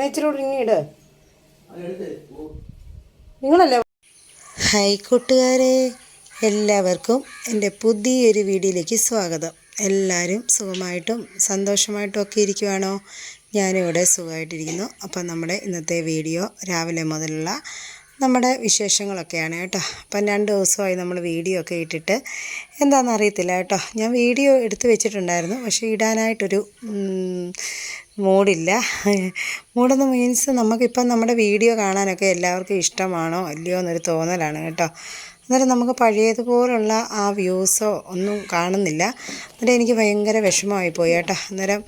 എന്നാ ഇച്ചിരി നിങ്ങളല്ലേ? ഹായ് കൂട്ടുകാരെ എല്ലാവർക്കും എന്റെ പുതിയൊരു വീഡിയോയിലേക്ക് സ്വാഗതം. എല്ലാവരും സുഖമായിട്ടും സന്തോഷമായിട്ടും ഒക്കെ ഇരിക്കുവാണോ? ഞാനിവിടെ സുഖമായിട്ടിരിക്കുന്നു. അപ്പം നമ്മുടെ ഇന്നത്തെ വീഡിയോ രാവിലെ മുതലുള്ള നമ്മുടെ വിശേഷങ്ങളൊക്കെയാണ് കേട്ടോ. അപ്പം രണ്ട് ദിവസമായി നമ്മൾ വീഡിയോ ഒക്കെ ഇട്ടിട്ട് എന്താണെന്ന് അറിയത്തില്ല കേട്ടോ. ഞാൻ വീഡിയോ എടുത്തു വെച്ചിട്ടുണ്ടായിരുന്നു. പക്ഷേ ഇടാനായിട്ടൊരു മൂടില്ല. മൂടെന്ന് മീൻസ് നമുക്കിപ്പം നമ്മുടെ വീഡിയോ കാണാനൊക്കെ എല്ലാവർക്കും ഇഷ്ടമാണോ അല്ലയോ എന്നൊരു തോന്നലാണ് കേട്ടോ. അന്നേരം നമുക്ക് പഴയതുപോലുള്ള ആ വ്യൂസോ ഒന്നും കാണുന്നില്ല. അന്നേരം എനിക്ക് ഭയങ്കര വിഷമമായി പോയി കേട്ടോ. അന്നേരം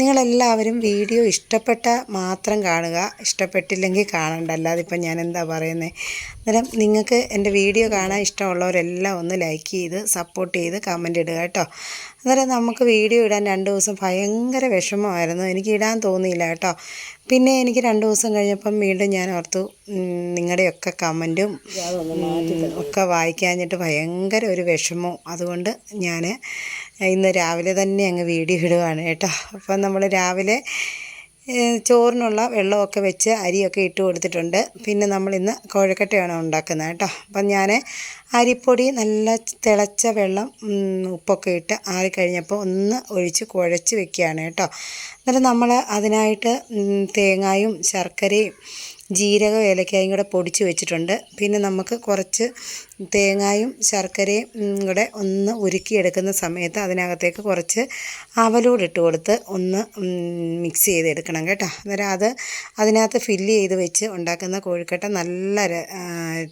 നിങ്ങളെല്ലാവരും വീഡിയോ ഇഷ്ടപ്പെട്ട മാത്രം കാണുക. ഇഷ്ടപ്പെട്ടില്ലെങ്കിൽ കാണണ്ട. അല്ലാതെ ഇപ്പം ഞാൻ എന്താ പറയുന്നത് അന്നേരം നിങ്ങൾക്ക് എന്റെ വീഡിയോ കാണാൻ ഇഷ്ടമുള്ളവരെല്ലാം ഒന്ന് ലൈക്ക് ചെയ്ത് സപ്പോർട്ട് ചെയ്ത് കമന്റ് ഇടുക കേട്ടോ. അന്നേരം നമുക്ക് വീഡിയോ ഇടാൻ രണ്ട് ദിവസം ഭയങ്കര വിഷമമായിരുന്നു. എനിക്ക് ഇടാൻ തോന്നിയില്ല കേട്ടോ. പിന്നെ എനിക്ക് രണ്ട് ദിവസം കഴിഞ്ഞപ്പം വീണ്ടും ഞാൻ ഓർത്തു നിങ്ങളുടെയൊക്കെ കമന്റും ഒക്കെ വായിക്കാഞ്ഞിട്ട് ഭയങ്കര ഒരു വിഷമവും. അതുകൊണ്ട് ഞാൻ ഇന്ന് രാവിലെ തന്നെ അങ്ങ് വീഡിയോ ഇടുകയാണ് കേട്ടോ. അപ്പം നമ്മൾ രാവിലെ ചോറിനുള്ള വെള്ളമൊക്കെ വെച്ച് അരിയൊക്കെ ഇട്ട് കൊടുത്തിട്ടുണ്ട്. പിന്നെ നമ്മളിന്ന് കോഴക്കട്ടയാണ് ഉണ്ടാക്കുന്നത് കേട്ടോ. അപ്പം ഞാൻ അരിപ്പൊടി നല്ല തിളച്ച വെള്ളം ഉപ്പൊക്കെ ഇട്ട് ആറിക്കഴിഞ്ഞപ്പോൾ ഒന്ന് ഒഴിച്ച് കുഴച്ച് വെക്കുകയാണ് കേട്ടോ. എന്നിട്ട് നമ്മൾ അതിനായിട്ട് തേങ്ങായും ശർക്കരയും ജീരകം ഏലക്കായും കൂടെ പൊടിച്ച് വെച്ചിട്ടുണ്ട്. പിന്നെ നമുക്ക് കുറച്ച് തേങ്ങായും ശർക്കരയും കൂടെ ഒന്ന് ഉരുക്കിയെടുക്കുന്ന സമയത്ത് അതിനകത്തേക്ക് കുറച്ച് അവലൂടെ ഇട്ട് കൊടുത്ത് ഒന്ന് മിക്സ് ചെയ്തെടുക്കണം കേട്ടോ. അന്നേരം അത് അതിനകത്ത് ഫില്ല് ചെയ്ത് വെച്ച് ഉണ്ടാക്കുന്ന കോഴിക്കട്ട നല്ല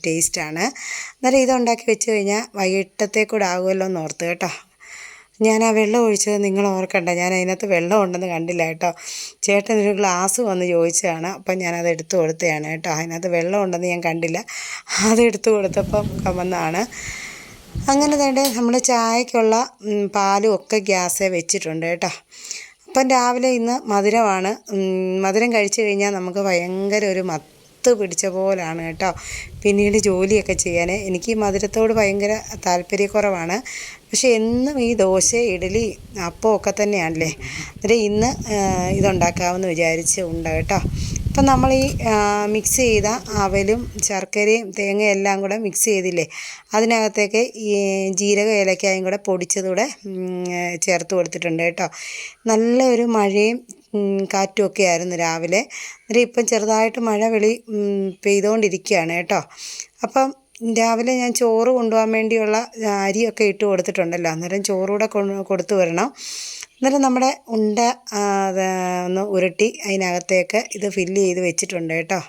ടേസ്റ്റാണ് അന്നേരം ഇത് ഉണ്ടാക്കി വെച്ച് കഴിഞ്ഞാൽ വൈകിട്ടത്തേക്കൂടെ ആകുമല്ലോ എന്ന് ഓർത്ത് കേട്ടോ. ഞാൻ ആ വെള്ളം ഒഴിച്ചത് നിങ്ങൾ ഓർക്കണ്ട. ഞാൻ അതിനകത്ത് വെള്ളം ഉണ്ടെന്ന് കണ്ടില്ല കേട്ടോ. ചേട്ടൻ ഒരു ഗ്ലാസ് വന്ന് ചോദിച്ചതാണ്. അപ്പം ഞാനത് എടുത്തു കൊടുത്തതാണ് കേട്ടോ. അതിനകത്ത് വെള്ളം ഉണ്ടെന്ന് ഞാൻ കണ്ടില്ല. അത് എടുത്തു കൊടുത്തപ്പം കമന്നാണ്. അങ്ങനെ തന്നെ നമ്മൾ ചായക്കുള്ള പാലും ഒക്കെ ഗ്യാസേ വെച്ചിട്ടുണ്ട് കേട്ടോ. അപ്പം രാവിലെ ഇന്ന് മധുരമാണ്. മധുരം കഴിച്ചു കഴിഞ്ഞാൽ നമുക്ക് ഭയങ്കര ഒരു മത്ത് പിടിച്ച പോലാണ് കേട്ടോ. പിന്നീട് ജോലിയൊക്കെ ചെയ്യാൻ. എനിക്ക് മധുരത്തോട് ഭയങ്കര താല്പര്യക്കുറവാണ്. പക്ഷേ എന്നും ഈ ദോശ ഇഡലി അപ്പം ഒക്കെ തന്നെയാണല്ലേ? അന്നേരം ഇന്ന് ഇതുണ്ടാക്കാമെന്ന് വിചാരിച്ച് ഉണ്ട് കേട്ടോ. അപ്പം നമ്മൾ ഈ മിക്സ് ചെയ്ത അവലും ശർക്കരയും തേങ്ങയും എല്ലാം കൂടെ മിക്സ് ചെയ്തില്ലേ? അതിനകത്തേക്ക് ഈ ജീരക ഏലക്കായും കൂടെ പൊടിച്ചതൂടെ ചേർത്ത് കൊടുത്തിട്ടുണ്ട് കേട്ടോ. നല്ലൊരു മഴയും കാറ്റുമൊക്കെ ആയിരുന്നു രാവിലെ. അന്നേരം ഇപ്പം ചെറുതായിട്ട് മഴ വെളി പെയ്തുകൊണ്ടിരിക്കുകയാണ് കേട്ടോ. അപ്പം രാവിലെ ഞാൻ ചോറ് കൊണ്ടുപോകാൻ വേണ്ടിയുള്ള അരിയൊക്കെ ഇട്ട് കൊടുത്തിട്ടുണ്ടല്ലോ. അന്നേരം ചോറൂടെ കൊടുത്തു വരണം. അന്നേരം നമ്മുടെ ഉണ്ട ഒന്ന് ഉരുട്ടി അതിനകത്തേക്ക് ഇത് ഫില്ല് ചെയ്ത് വെച്ചിട്ടുണ്ട് കേട്ടോ.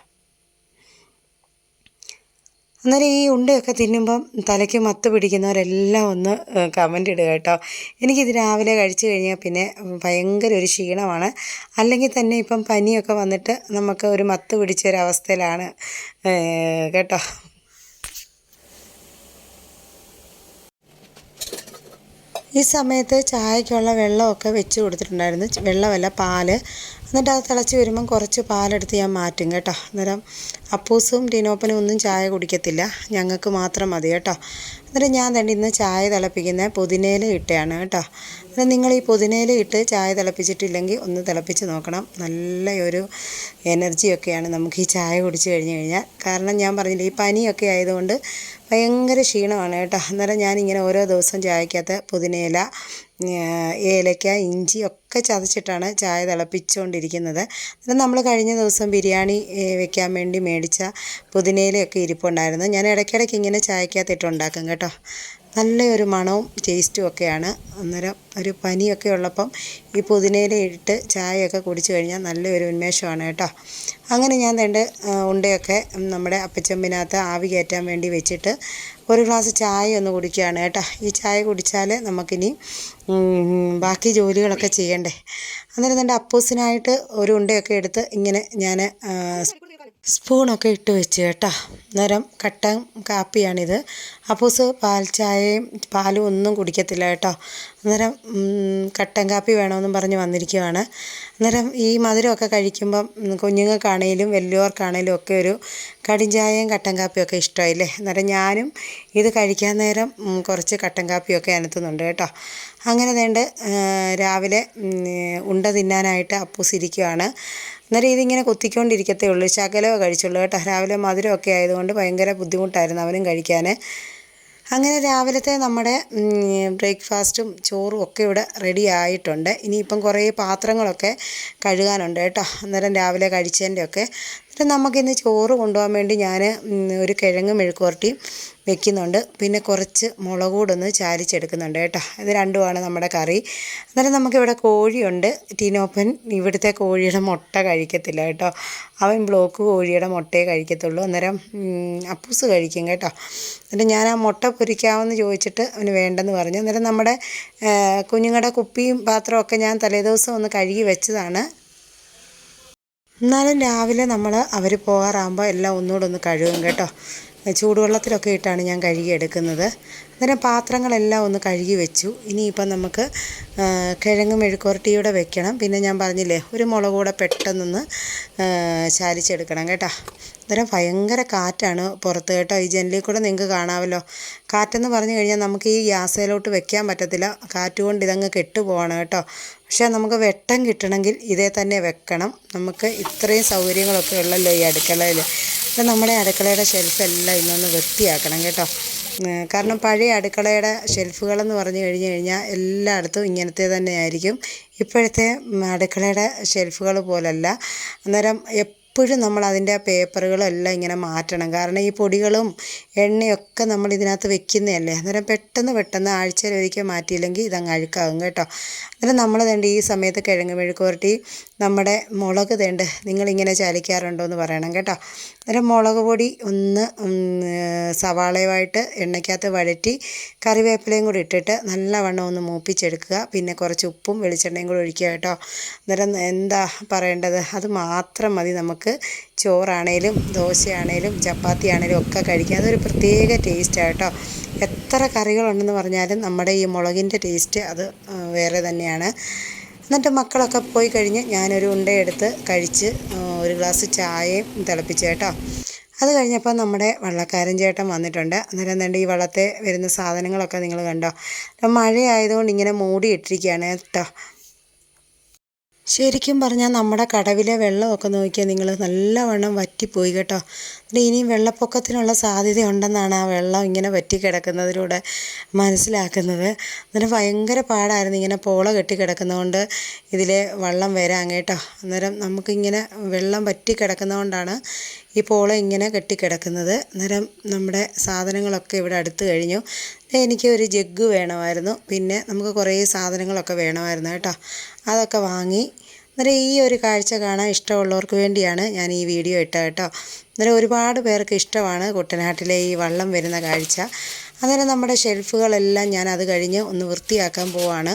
അന്നേരം ഈ ഉണ്ടയൊക്കെ തിന്നുമ്പം തലയ്ക്ക് മത്ത് പിടിക്കുന്നവരെല്ലാം ഒന്ന് കമന്റ് ഇടുക കേട്ടോ. എനിക്കിത് രാവിലെ കഴിച്ചു കഴിഞ്ഞാൽ പിന്നെ ഭയങ്കര ഒരു ക്ഷീണമാണ്. അല്ലെങ്കിൽ തന്നെ ഇപ്പം പനിയൊക്കെ വന്നിട്ട് നമുക്ക് ഒരു മത്ത് പിടിച്ച ഒരവസ്ഥയിലാണ് കേട്ടോ. ഈ സമയത്ത് ചായക്കുള്ള വെള്ളമൊക്കെ വെച്ച് കൊടുത്തിട്ടുണ്ടായിരുന്നു. വെള്ളമല്ല പാൽ. എന്നിട്ട് അത് തിളച്ച് വരുമ്പം കുറച്ച് പാലെടുത്ത് ഞാൻ മാറ്റും കേട്ടോ. അന്നേരം അപ്പൂസും ടിനോപ്പനും ഒന്നും ചായ കുടിക്കത്തില്ല. ഞങ്ങൾക്ക് മാത്രം മതി കേട്ടോ. അന്നേരം ഞാൻ തന്നെ ഇന്ന് ചായ തിളപ്പിക്കുന്ന പുതിനയില ഇട്ടയാണ് കേട്ടോ. അന്നേരം നിങ്ങൾ ഈ പുതിനയില ഇട്ട് ചായ തിളപ്പിച്ചിട്ടില്ലെങ്കിൽ ഒന്ന് തിളപ്പിച്ച് നോക്കണം. നല്ല ഒരു എനർജിയൊക്കെയാണ് നമുക്ക് ഈ ചായ കുടിച്ച് കഴിഞ്ഞ് കഴിഞ്ഞാൽ. കാരണം ഞാൻ പറഞ്ഞില്ല ഈ പനിയൊക്കെ ആയതുകൊണ്ട് ഭയങ്കര ക്ഷീണമാണ് കേട്ടോ. അന്നേരം ഞാനിങ്ങനെ ഓരോ ദിവസം ചായക്കകത്ത് പുതിനയില ഏലക്ക ഇഞ്ചി ഒക്കെ ചതച്ചിട്ടാണ് ചായ തിളപ്പിച്ചുകൊണ്ടിരിക്കുന്നത് നമ്മൾ കഴിഞ്ഞ ദിവസം ബിരിയാണി വെക്കാൻ വേണ്ടി മേടിച്ച പുതിനയിലയൊക്കെ ഇരിപ്പുണ്ടായിരുന്നു. ഞാൻ ഇടയ്ക്കിടയ്ക്ക് ഇങ്ങനെ ചായക്കകത്ത് ഇട്ടുണ്ടാക്കും കേട്ടോ. നല്ലൊരു മണവും ടേസ്റ്റും ഒക്കെയാണ്. അന്നേരം ഒരു പനിയൊക്കെ ഉള്ളപ്പം ഈ പുതിനയില ഇട്ട് ചായയൊക്കെ കുടിച്ചു കഴിഞ്ഞാൽ നല്ലൊരു ഉന്മേഷമാണ് കേട്ടോ. അങ്ങനെ ഞാൻ രണ്ട് ഉണ്ടയൊക്കെ നമ്മുടെ അപ്പച്ചമ്പിനകത്ത് ആവി കയറ്റാൻ വേണ്ടി വെച്ചിട്ട് ഒരു ഗ്ലാസ് ചായ ഒന്ന് കുടിക്കുകയാണ് കേട്ടോ. ഈ ചായ കുടിച്ചാൽ നമുക്കിനി ബാക്കി ജോലികളൊക്കെ ചെയ്യണ്ടേ. അന്നേരം എന്റെ അപ്പൂസിനായിട്ട് ഒരു ഉണ്ടയൊക്കെ എടുത്ത് ഇങ്ങനെ ഞാൻ സ്പൂണൊക്കെ ഇട്ട് വെച്ച് കേട്ടോ. അന്നേരം കട്ടൻ കാപ്പിയാണിത്. അപ്പൂസ് പാൽ ചായയും പാലും ഒന്നും കുടിക്കത്തില്ല കേട്ടോ. അന്നേരം കട്ടൻ കാപ്പി വേണമെന്നും പറഞ്ഞ് വന്നിരിക്കുകയാണ് അന്നേരം ഈ മധുരമൊക്കെ കഴിക്കുമ്പം കുഞ്ഞുങ്ങൾക്കാണേലും വലിയവർക്കാണേലും ഒക്കെ ഒരു കടും ചായയും കട്ടൻ കാപ്പിയൊക്കെ ഇഷ്ടമായില്ലേ? അന്നേരം ഞാനും ഇത് കഴിക്കാൻ നേരം കുറച്ച് കട്ടൻ കാപ്പിയൊക്കെ അനത്തുന്നുണ്ട് കേട്ടോ. അങ്ങനെ വേണ്ട രാവിലെ ഉണ്ട തിന്നാനായിട്ട് അപ്പൂസ് ഇരിക്കുവാണ് അന്നേരം ഇതിങ്ങനെ കുത്തിക്കൊണ്ടിരിക്കത്തേ ഉള്ളൂ. ശകലമോ കഴിച്ചുള്ളൂ കേട്ടോ. രാവിലെ മധുരമൊക്കെ ആയതുകൊണ്ട് ഭയങ്കര ബുദ്ധിമുട്ടായിരുന്നു അവനും കഴിക്കാൻ അങ്ങനെ രാവിലത്തെ നമ്മുടെ ബ്രേക്ക്ഫാസ്റ്റും ചോറും ഒക്കെ ഇവിടെ റെഡി ആയിട്ടുണ്ട്. ഇനിയിപ്പം കുറേ പാത്രങ്ങളൊക്കെ കഴുകാനുണ്ട് കേട്ടോ. അന്നേരം രാവിലെ കഴിച്ചതിന്റെ ഒക്കെ എന്നിട്ട് നമുക്കിന്ന് ചോറ് കൊണ്ടുപോകാൻ വേണ്ടി ഞാൻ ഒരു കിഴങ്ങ് മെഴുക്കുവരട്ടിയും വെക്കുന്നുണ്ട്. പിന്നെ കുറച്ച് മുളക് കൂടൊന്ന് ചാലിച്ചെടുക്കുന്നുണ്ട് കേട്ടോ. ഇത് രണ്ടുമാണ് നമ്മുടെ കറി. അന്നേരം നമുക്കിവിടെ കോഴിയുണ്ട്. ടീനോപ്പൻ ഇവിടുത്തെ കോഴിയുടെ മുട്ട കഴിക്കത്തില്ല കേട്ടോ. അവൻ ബ്ലോക്ക് കോഴിയുടെ മുട്ടയെ കഴിക്കത്തുള്ളൂ. അന്നേരം അപ്പൂസ് കഴിക്കും കേട്ടോ. എന്നിട്ട് ഞാൻ ആ മുട്ട പൊരിക്കാമെന്ന് ചോദിച്ചിട്ട് അവന് വേണ്ടെന്ന് പറഞ്ഞു. അന്നേരം നമ്മുടെ കുഞ്ഞുങ്ങളുടെ കുപ്പിയും പാത്രമൊക്കെ ഞാൻ തലേദിവസം ഒന്ന് കഴുകി വെച്ചതാണ്. എന്നാലും രാവിലെ നമ്മൾ അവർ പോകാറാകുമ്പോൾ എല്ലാം ഒന്നുകൂടെ ഒന്ന് കഴുകും കേട്ടോ. ചൂടുവെള്ളത്തിലൊക്കെ ഇട്ടാണ് ഞാൻ കഴുകി എടുക്കുന്നത്. അന്നേരം പാത്രങ്ങളെല്ലാം ഒന്ന് കഴുകി വെച്ചു. ഇനിയിപ്പം നമുക്ക് കിഴങ്ങ് മെഴുക്കുവരട്ടിയൂടെ വെക്കണം. പിന്നെ ഞാൻ പറഞ്ഞില്ലേ ഒരു മുളക് കൂടെ പെട്ടെന്നൊന്ന് ചാലിച്ചെടുക്കണം കേട്ടോ. അന്നേരം ഭയങ്കര കാറ്റാണ് പുറത്ത് കേട്ടോ. ഈ ജനലിൽ കൂടെ നിങ്ങൾക്ക് കാണാമല്ലോ. കാറ്റെന്ന് പറഞ്ഞു കഴിഞ്ഞാൽ നമുക്ക് ഈ ഗ്യാസേലോട്ട് വെക്കാൻ പറ്റത്തില്ല. കാറ്റ് കൊണ്ട് ഇതങ്ങ് കെട്ടുപോവാണ് കേട്ടോ. പക്ഷേ നമുക്ക് വെട്ടം കിട്ടണമെങ്കിൽ ഇതേ തന്നെ വെക്കണം. നമുക്ക് ഇത്രയും സൗകര്യങ്ങളൊക്കെ ഉള്ളല്ലോ ഈ അടുക്കളയിൽ. അപ്പം നമ്മുടെ അടുക്കളയുടെ ഷെൽഫെല്ലാം ഇന്നൊന്ന് വൃത്തിയാക്കണം കേട്ടോ. കാരണം പഴയ അടുക്കളയുടെ ഷെൽഫുകളെന്ന് പറഞ്ഞു കഴിഞ്ഞ് കഴിഞ്ഞാൽ എല്ലായിടത്തും ഇങ്ങനത്തെ തന്നെയായിരിക്കും. ഇപ്പോഴത്തെ അടുക്കളയുടെ ഷെൽഫുകൾ പോലല്ല. അന്നേരം എപ്പോഴും നമ്മൾ അതിന്റെ പേപ്പറുകളെല്ലാം ഇങ്ങനെ മാറ്റണം. കാരണം ഈ പൊടികളും എണ്ണയൊക്കെ നമ്മൾ ഇതിനകത്ത് വെക്കുന്നതല്ലേ? അന്നേരം പെട്ടെന്ന് പെട്ടെന്ന് ആഴ്ചയിൽ ഒരിക്കൽ മാറ്റിയില്ലെങ്കിൽ ഇതങ്ങ് അഴുക്കാകും കേട്ടോ. അന്നേരം നമ്മൾ തേണ്ട ഈ സമയത്ത് കിഴങ്ങ് മെഴുക്ക് പുരട്ടി നമ്മുടെ മുളക് തേണ്ട് നിങ്ങളിങ്ങനെ ചാലിക്കാറുണ്ടോ എന്ന് പറയണം കേട്ടോ. അന്നേരം മുളക് പൊടി ഒന്ന് സവാളയുമായിട്ട് എണ്ണയ്ക്കകത്ത് വഴറ്റി കറിവേപ്പിലയും കൂടി ഇട്ടിട്ട് നല്ലവണ്ണം ഒന്ന് മൂപ്പിച്ചെടുക്കുക. പിന്നെ കുറച്ച് ഉപ്പും വെളിച്ചെണ്ണയും കൂടി ഒഴിക്കുക കേട്ടോ. അന്നേരം എന്താ പറയേണ്ടത്? അത് മാത്രം മതി നമുക്ക്. ചോറാണേലും ദോശയാണേലും ചപ്പാത്തി ആണേലും ഒക്കെ കഴിക്കാം. അതൊരു പ്രത്യേക ടേസ്റ്റാണ് കേട്ടോ. എത്ര കറികളുണ്ടെന്ന് പറഞ്ഞാലും നമ്മുടെ ഈ മുളകിന്റെ ടേസ്റ്റ് അത് വേറെ തന്നെയാണ്. എന്നിട്ട് മക്കളൊക്കെ പോയി കഴിഞ്ഞ് ഞാനൊരു ഉണ്ടയെടുത്ത് കഴിച്ച് ഒരു ഗ്ലാസ് ചായയും തിളപ്പിച്ച് കേട്ടോ. അത് കഴിഞ്ഞപ്പോൾ നമ്മുടെ വള്ളക്കാരൻ ചേട്ടൻ വന്നിട്ടുണ്ട്. അന്നേരം എന്താണ്ട് ഈ വള്ളത്തെ വരുന്ന സാധനങ്ങളൊക്കെ നിങ്ങൾ കണ്ടോ? മഴയായതുകൊണ്ട് ഇങ്ങനെ മൂടിയിട്ടിരിക്കുകയാണ് കേട്ടോ. ശരിക്കും പറഞ്ഞാൽ നമ്മുടെ കടവിലെ വെള്ളമൊക്കെ നോക്കിയാൽ നിങ്ങൾ നല്ലവണ്ണം വറ്റിപ്പോയി കേട്ടോ. എന്നിട്ട് ഇനിയും വെള്ളപ്പൊക്കത്തിനുള്ള സാധ്യത ഉണ്ടെന്നാണ് ആ വെള്ളം ഇങ്ങനെ വറ്റിക്കിടക്കുന്നതിലൂടെ മനസ്സിലാക്കുന്നത്. അന്നേരം ഭയങ്കര പാടായിരുന്നു ഇങ്ങനെ പോള കെട്ടി കിടക്കുന്നതുകൊണ്ട് ഇതിലെ വെള്ളം വരാൻ കേട്ടോ. അന്നേരം നമുക്കിങ്ങനെ വെള്ളം വറ്റി കിടക്കുന്നതുകൊണ്ടാണ് ഈ പോള ഇങ്ങനെ കെട്ടിക്കിടക്കുന്നത്. അന്നേരം നമ്മുടെ സാധനങ്ങളൊക്കെ ഇവിടെ അടുത്ത് കഴിഞ്ഞു. എനിക്ക് ഒരു ജഗ്ഗ് വേണമായിരുന്നു. പിന്നെ നമുക്ക് കുറേ സാധനങ്ങളൊക്കെ വേണമായിരുന്നു കേട്ടോ. അതൊക്കെ വാങ്ങി അന്നേരം ഈ ഒരു കാഴ്ച കാണാൻ ഇഷ്ടമുള്ളവർക്ക് വേണ്ടിയാണ് ഞാൻ ഈ വീഡിയോ ഇട്ടത് കേട്ടോ. അന്നേരം ഒരുപാട് പേർക്ക് ഇഷ്ടമാണ് കുട്ടനാട്ടിലെ ഈ വള്ളം വരുന്ന കാഴ്ച. അന്നേരം നമ്മുടെ ഷെൽഫുകളെല്ലാം ഞാൻ അത് കഴിഞ്ഞ് ഒന്ന് വൃത്തിയാക്കാൻ പോവാണ്.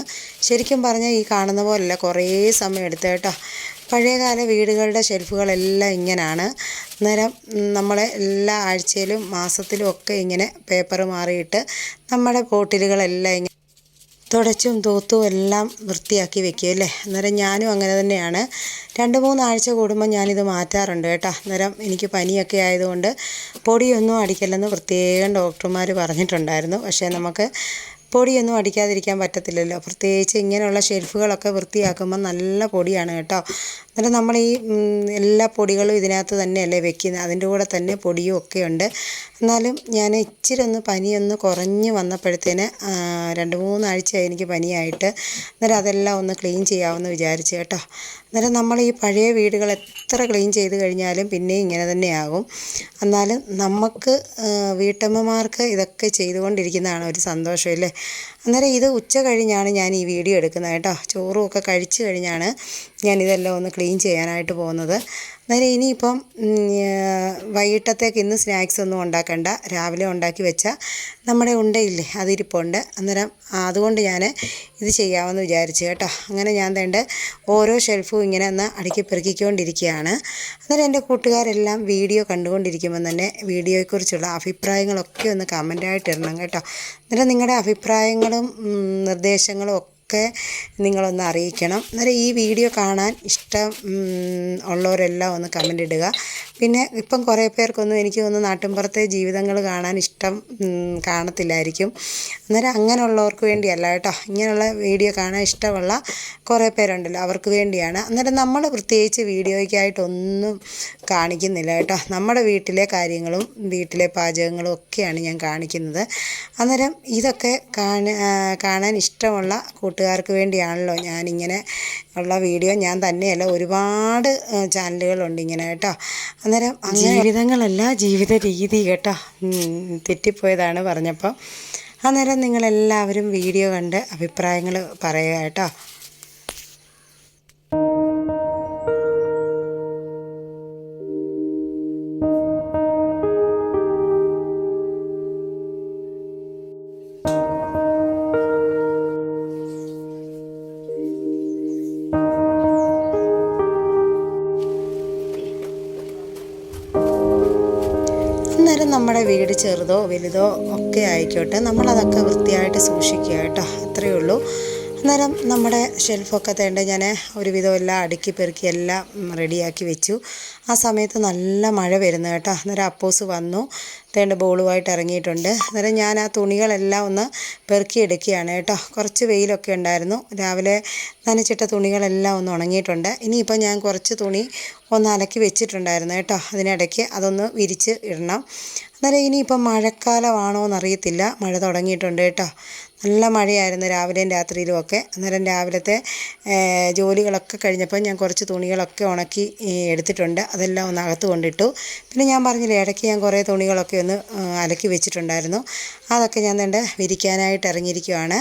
ശരിക്കും പറഞ്ഞാൽ ഈ കാണുന്ന പോലല്ല കുറേ സമയം എടുത്തു കേട്ടോ. പഴയകാല വീടുകളുടെ ഷെൽഫുകളെല്ലാം ഇങ്ങനെയാണ് അന്നേരം നമ്മളെ എല്ലാ ആഴ്ചയിലും മാസത്തിലും ഒക്കെ ഇങ്ങനെ പേപ്പർ മാറിയിട്ട് നമ്മുടെ ബോട്ടിലുകളെല്ലാം ഇങ്ങനെ തുടച്ചും തൂത്തും എല്ലാം വൃത്തിയാക്കി വെക്കും അല്ലേ? അന്നേരം ഞാനും അങ്ങനെ തന്നെയാണ്. രണ്ട് മൂന്നാഴ്ച കൂടുമ്പോൾ ഞാനിത് മാറ്റാറുണ്ട് കേട്ടോ. അന്നേരം എനിക്ക് പനിയൊക്കെ ആയതുകൊണ്ട് പൊടിയൊന്നും അടിക്കല്ലെന്ന് പ്രത്യേകം ഡോക്ടർമാർ പറഞ്ഞിട്ടുണ്ടായിരുന്നു. പക്ഷേ നമുക്ക് പൊടിയൊന്നും അടിക്കാതിരിക്കാൻ പറ്റത്തില്ലല്ലോ. പ്രത്യേകിച്ച് ഇങ്ങനെയുള്ള ഷെൽഫുകളൊക്കെ വൃത്തിയാക്കുമ്പോൾ നല്ല പൊടിയാണ് കേട്ടോ. എന്നിട്ട് നമ്മൾ ഈ എല്ലാ പൊടികളും ഇതിനകത്ത് തന്നെയല്ലേ വെക്കുന്നത് അതിന്റെ കൂടെ തന്നെ പൊടിയും ഒക്കെ ഉണ്ട്. എന്നാലും ഞാൻ ഇച്ചിരി ഒന്ന് പനിയൊന്ന് കുറഞ്ഞ് വന്നപ്പോഴത്തേന് രണ്ട് മൂന്നാഴ്ചയായി എനിക്ക് പനിയായിട്ട്. അന്നേരം അതെല്ലാം ഒന്ന് ക്ലീൻ ചെയ്യാമെന്ന് വിചാരിച്ചു കേട്ടോ. അന്നേരം നമ്മൾ ഈ പഴയ വീടുകൾ എത്ര ക്ലീൻ ചെയ്ത് കഴിഞ്ഞാലും പിന്നെയും ഇങ്ങനെ തന്നെയാകും. എന്നാലും നമുക്ക് വീട്ടമ്മമാർക്ക് ഇതൊക്കെ ചെയ്തുകൊണ്ടിരിക്കുന്നതാണ് ഒരു സന്തോഷം അല്ലേ? അന്നേരം ഇത് ഉച്ച കഴിഞ്ഞാണ് ഞാൻ ഈ വീഡിയോ എടുക്കുന്നത് കേട്ടോ. ചോറും ഒക്കെ കഴിച്ചു കഴിഞ്ഞാണ് ഞാൻ ഇതെല്ലാം ഒന്ന് ക്ലീൻ ചെയ്യാനായിട്ട് പോകുന്നത്. അന്നേരം ഇനിയിപ്പം വൈകിട്ടത്തേക്ക് ഇന്ന് സ്നാക്സ് ഒന്നും ഉണ്ടാക്കണ്ട. രാവിലെ ഉണ്ടാക്കി വെച്ച നമ്മുടെ ഉണ്ടയില്ലേ അതിരിപ്പുണ്ട്. അന്നേരം അതുകൊണ്ട് ഞാൻ ഇത് ചെയ്യാമെന്ന് വിചാരിച്ചു കേട്ടോ. അങ്ങനെ ഞാൻ തേണ്ട ഓരോ ഷെൽഫും ഇങ്ങനെ ഒന്ന് അടുക്കി പെറുക്കിക്കൊണ്ടിരിക്കുകയാണ്. അന്നേരം എന്റെ കൂട്ടുകാരെല്ലാം വീഡിയോ കണ്ടുകൊണ്ടിരിക്കുമ്പോൾ തന്നെ വീഡിയോയെക്കുറിച്ചുള്ള അഭിപ്രായങ്ങളൊക്കെ ഒന്ന് കമന്റായിട്ട് ഇടണം കേട്ടോ. അന്നേരം നിങ്ങളുടെ അഭിപ്രായങ്ങളും നിർദ്ദേശങ്ങളും ഒക്കെ നിങ്ങളൊന്ന് അറിയിക്കണം. അന്നേരം ഈ വീഡിയോ കാണാൻ ഇഷ്ടം ഉള്ളവരെല്ലാം ഒന്ന് കമന്റ് ഇടുക. പിന്നെ ഇപ്പം കുറേ പേർക്കൊന്നും എനിക്ക് തോന്നുന്നു നാട്ടിൻപുറത്തെ ജീവിതങ്ങൾ കാണാൻ ഇഷ്ടം കാണത്തില്ലായിരിക്കും. അന്നേരം അങ്ങനെയുള്ളവർക്ക് വേണ്ടിയല്ല കേട്ടോ. ഇങ്ങനെയുള്ള വീഡിയോ കാണാൻ ഇഷ്ടമുള്ള കുറേ പേരുണ്ടല്ലോ അവർക്ക് വേണ്ടിയാണ്. അന്നേരം നമ്മൾ പ്രത്യേകിച്ച് വീഡിയോയ്ക്കായിട്ടൊന്നും കാണിക്കുന്നില്ല കേട്ടോ. നമ്മുടെ വീട്ടിലെ കാര്യങ്ങളും വീട്ടിലെ പാചകങ്ങളും ഒക്കെയാണ് ഞാൻ കാണിക്കുന്നത്. അന്നേരം ഇതൊക്കെ കാണ കാണാൻ ഇഷ്ടമുള്ള കൂട്ടുകാർക്ക് വേണ്ടിയാണല്ലോ ഞാനിങ്ങനെ ഉള്ള വീഡിയോ. ഞാൻ തന്നെയല്ല ഒരുപാട് ചാനലുകളുണ്ട് ഇങ്ങനെ കേട്ടോ. അന്നേരം ജീവിതങ്ങളല്ല ജീവിത രീതി കേട്ടോ. തെറ്റിപ്പോയതാണ് പറഞ്ഞപ്പോൾ അന്നേരം നിങ്ങളെല്ലാവരും വീഡിയോ കണ്ട് അഭിപ്രായങ്ങൾ പറയുക കേട്ടോ. നമ്മുടെ വീട് ചെറുതോ വലുതോ ഒക്കെ ആയിക്കോട്ടെ നമ്മളതൊക്കെ വൃത്തിയായിട്ട് സൂക്ഷിക്കുക കേട്ടോ. അത്രയേ ഉള്ളൂ. അന്നേരം നമ്മുടെ ഷെൽഫൊക്കെ തേണ്ട ഞാൻ ഒരുവിധം എല്ലാം അടുക്കി പെറുക്കി എല്ലാം റെഡിയാക്കി വെച്ചു. ആ സമയത്ത് നല്ല മഴ വരുന്നു കേട്ടോ. അന്നേരം അപ്പോസ് വന്നു. തേണ്ട ബോളുമായിട്ട് ഇറങ്ങിയിട്ടുണ്ട്. അന്നേരം ഞാൻ ആ തുണികളെല്ലാം ഒന്ന് പെറുക്കി എടുക്കുകയാണ് കേട്ടോ. കുറച്ച് വെയിലൊക്കെ ഉണ്ടായിരുന്നു. രാവിലെ നനച്ചിട്ട തുണികളെല്ലാം ഒന്ന് ഉണങ്ങിയിട്ടുണ്ട്. ഇനിയിപ്പോൾ ഞാൻ കുറച്ച് തുണി ഒന്ന് അലക്കി വെച്ചിട്ടുണ്ടായിരുന്നു കേട്ടോ. അതിനിടയ്ക്ക് അതൊന്ന് വിരിച്ച് ഇടണം. അന്നേരം ഇനിയിപ്പം മഴക്കാലമാണോ എന്നറിയത്തില്ല മഴ തുടങ്ങിയിട്ടുണ്ട് കേട്ടോ. നല്ല മഴയായിരുന്നു രാവിലെയും രാത്രിയിലും ഒക്കെ. അന്നേരം രാവിലത്തെ ജോലികളൊക്കെ കഴിഞ്ഞപ്പോൾ ഞാൻ കുറച്ച് തുണികളൊക്കെ ഉണക്കി എടുത്തിട്ടുണ്ട്. അതെല്ലാം ഒന്ന് അകത്ത് കൊണ്ടിട്ടു. പിന്നെ ഞാൻ പറഞ്ഞില്ലേ ഇടയ്ക്ക് ഞാൻ കുറേ തുണികളൊക്കെ ഒന്ന് അലക്കി വെച്ചിട്ടുണ്ടായിരുന്നു. അതൊക്കെ ഞാൻ തന്നെ വിരിക്കാനായിട്ട് ഇറങ്ങിയിരിക്കുവാണ്.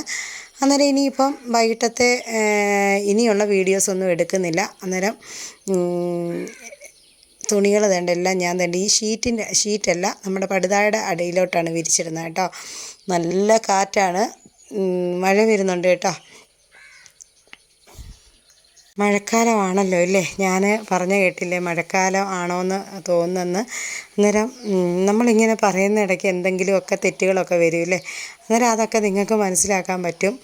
അന്നേരം ഇനിയിപ്പം വൈകിട്ടത്തെ ഇനിയുള്ള വീഡിയോസ് ഒന്നും എടുക്കുന്നില്ല. അന്നേരം തുണികൾ തേണ്ട എല്ലാം ഞാൻ തേണ്ട ഈ ഷീറ്റിന്റെ ഷീറ്റല്ല നമ്മുടെ പടുതായുടെ അടിയിലോട്ടാണ് വിരിച്ചിരുന്നത് കേട്ടോ. നല്ല കാറ്റാണ്. മഴ വരുന്നുണ്ട് കേട്ടോ. മഴക്കാലമാണല്ലോ ഇല്ലേ? ഞാൻ പറഞ്ഞ കേട്ടില്ലേ മഴക്കാലം ആണോ എന്ന് തോന്നുന്നെന്ന്. അന്നേരം നമ്മളിങ്ങനെ പറയുന്ന ഇടയ്ക്ക് എന്തെങ്കിലുമൊക്കെ തെറ്റുകളൊക്കെ വരും അന്നേരം അതൊക്കെ നിങ്ങൾക്ക് മനസ്സിലാക്കാൻ പറ്റും.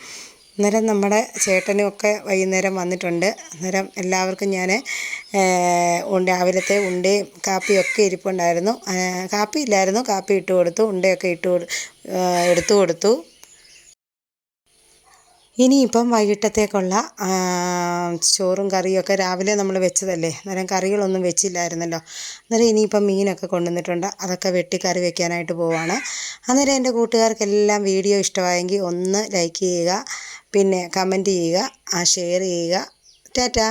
അന്നേരം നമ്മുടെ ചേട്ടനുമൊക്കെ വൈകുന്നേരം വന്നിട്ടുണ്ട്. അന്നേരം എല്ലാവർക്കും ഞാൻ രാവിലത്തെ ഉണ്ടയും കാപ്പിയൊക്കെ ഇരിപ്പുണ്ടായിരുന്നു. കാപ്പി ഇല്ലായിരുന്നു. കാപ്പി ഇട്ട് കൊടുത്തു ഉണ്ടയൊക്കെ ഇട്ട് എടുത്തു കൊടുത്തു. ഇനിയിപ്പം വൈകിട്ടത്തേക്കുള്ള ചോറും കറിയൊക്കെ രാവിലെ നമ്മൾ വെച്ചതല്ലേ? അന്നേരം കറികളൊന്നും വെച്ചില്ലായിരുന്നല്ലോ. അന്നേരം ഇനിയിപ്പം മീനൊക്കെ കൊണ്ടുവന്നിട്ടുണ്ട്. അതൊക്കെ വെട്ടി കറി വെക്കാനായിട്ട് പോവാണ്. അന്നേരം എന്റെ കൂട്ടുകാർക്കെല്ലാം വീഡിയോ ഇഷ്ടമായെങ്കിൽ ഒന്ന് ലൈക്ക് ചെയ്യുക പിന്നെ കമന്റ് ചെയ്യുക ഷെയർ ചെയ്യുക. ടാറ്റാ.